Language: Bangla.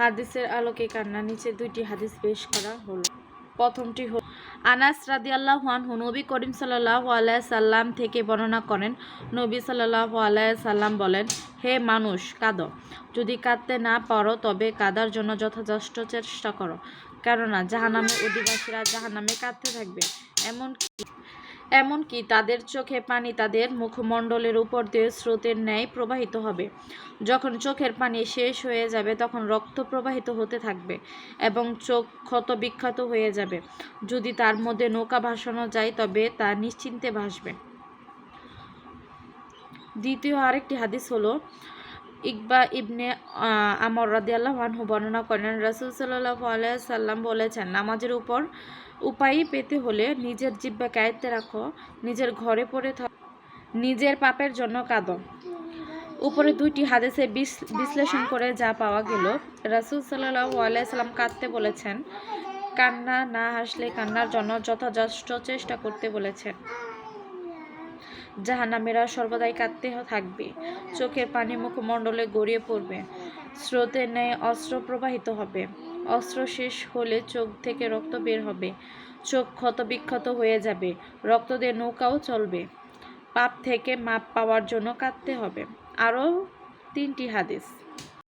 হাদিসের আলোকে কান্না নিচে দুইটি হাদিস পেশ করা হলো। প্রথমটি হল, আনাস রাদিয়াল্লাহু আনহু নবী করিম সাল্লাল্লাহু আলাইহি সাল্লাম থেকে বর্ণনা করেন, নবী সাল্লাল্লাহু আলাইহি সাল্লাম বলেন, হে মানুষ, কাঁদো। যদি কাঁদতে না পারো, তবে কাদার জন্য যথাযথ চেষ্টা করো। কেননা জাহান্নামের অধিবাসীরা জাহান্নামে কাঁদতে থাকবে। এমন এমনকি তাদের চোখে পানি তাদের মুখমণ্ডলের উপর দিয়ে স্রোতের ন্যায় প্রবাহিত হবে। যখন চোখের পানি শেষ হয়ে যাবে, তখন রক্ত প্রবাহিত হতে থাকবে এবং চোখ ক্ষত বিক্ষত হয়ে যাবে। যদি তার মধ্যে নৌকা ভাসানো যায়, তবে তা নিশ্চিন্তে ভাসবে। দ্বিতীয় আরেকটি হাদিস হলো ইকবা ইবনে আমর রাদিয়াল্লাহ আনহু বর্ণনা করেন, রাসূল সাল্লাল্লাহু আলাইহি সাল্লাম বলেছেন, নামাজের উপর উপায় পেতে হলে নিজের জিব্বাকে আয়ত্তে রাখো, নিজের ঘরে পড়ে থাকো, নিজের পাপের জন্য কাঁদো। উপরে দুইটি হাদিসে বিশ- বিশ্লেষণ করে যা পাওয়া গেল। রাসূল সাল্লাল্লাহু আলাইহি সাল্লাম কাঁদতে বলেছেন, কান্না না হাসলে কান্নার জন্য যথাযথ চেষ্টা করতে বলেছেন। জাহান্নামীরা সর্বদাই কাঁদতে থাকবে। চোখের পানি মুখমণ্ডলে গড়িয়ে পড়বে। স্রোতের ন্যায় অস্ত্র প্রবাহিত হবে। অস্ত্র শেষ হলে চোখ থেকে রক্ত বের হবে। চোখ ক্ষত বিক্ষত হয়ে যাবে। রক্ত দিয়ে নৌকাও চলবে। পাপ থেকে মাপ পাওয়ার জন্য কাঁদতে হবে। আরও তিনটি হাদিস।